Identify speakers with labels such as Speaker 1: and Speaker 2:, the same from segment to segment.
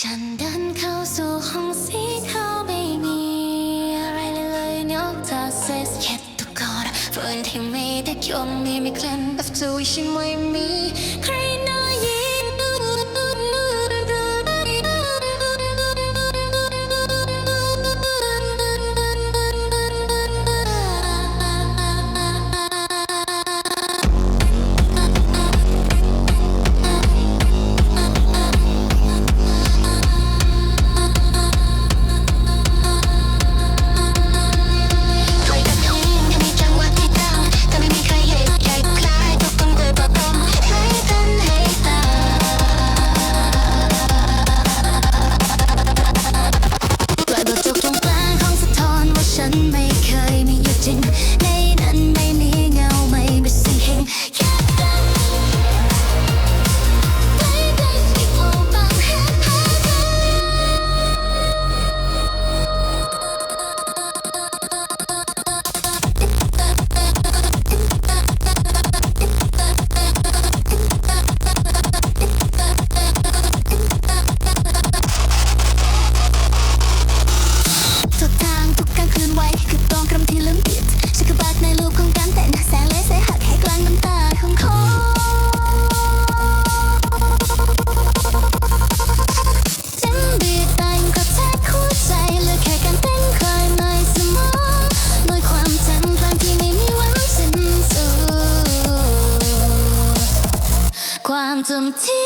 Speaker 1: ฉันเดินเข้าสู่ห้องสีขาวไม่มีอะไรเลยนอกจากเศษเก็บทุกคนฝืนที่ไม่ได้ยอมมีไม่เคลื่อนแบบสวิชไม่มีใคร คว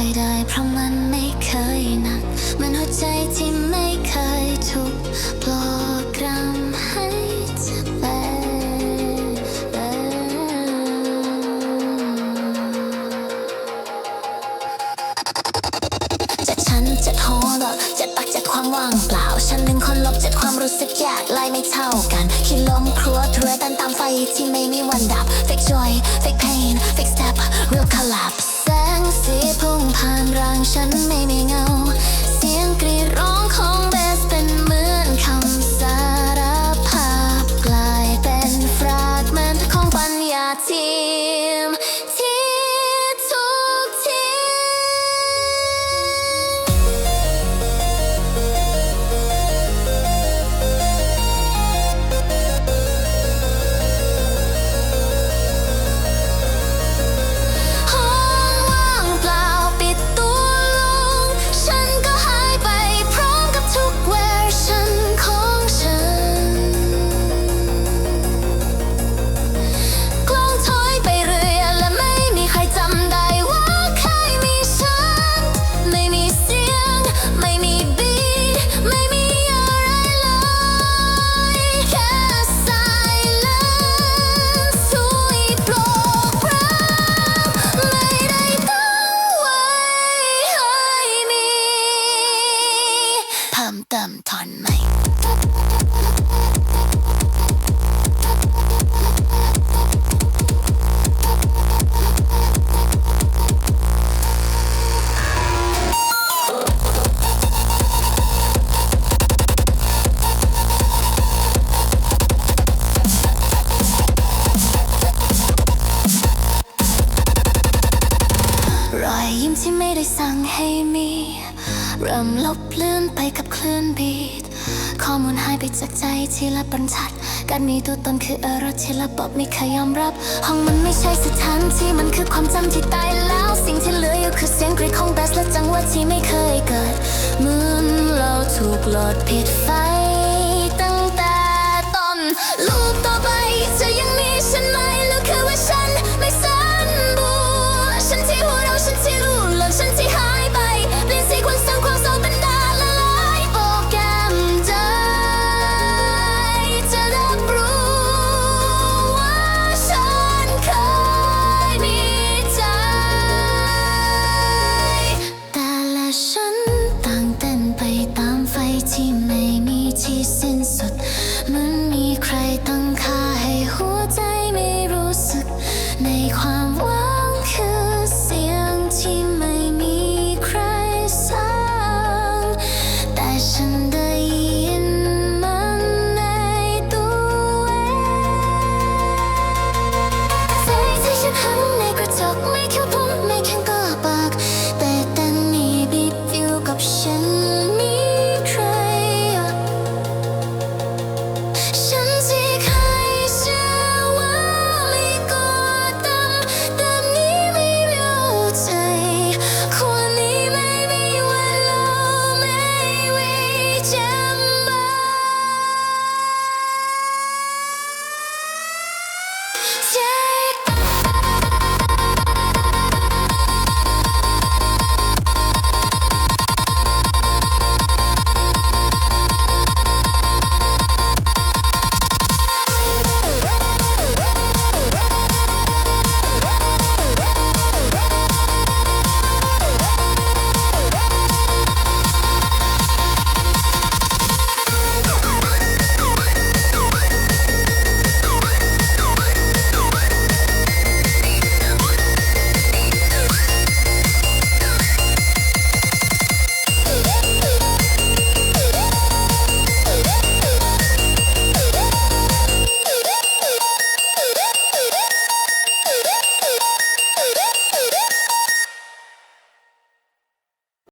Speaker 1: อยได้เพราะมันไม่เคยหนักเหมันหัวใจที่ไม่เคยถูกโปรแกรมให้จะเป็นจะฉันจะโหดจะตักจะความว่างเปล่า ฉันเป็นคนลบจะความรู้สึกอยากไล่ไม่เท่ากัน คิดล้มครัวเถื่อตันตามไฟที่ไม่มีวันดับ fake joy fake pain างฉันไม่มีเงา เสียงกรีดร้องของเบสเป็นเหมือนคำสารภาพกลายเป็นฟรากเมนต์ของปัญญาทีมที่ มเเริ่มลบเลือนไปกับคลื่นบีดข้อมูลหายไปจากใจที่ละบรรทัด การมีตัวตนคืออะไรที่ระบบไม่เคยยอมรับ ห้องมันไม่ใช่สถานที่มันคือความจำที่ตายแล้ว สิ่งที่เหลืออยู่คือเสียงกรีดของแบสและจังหวะที่ไม่เคยเกิดเหมือนเราถูกหลดผิดไฟตั้งแต่ต้น 梅花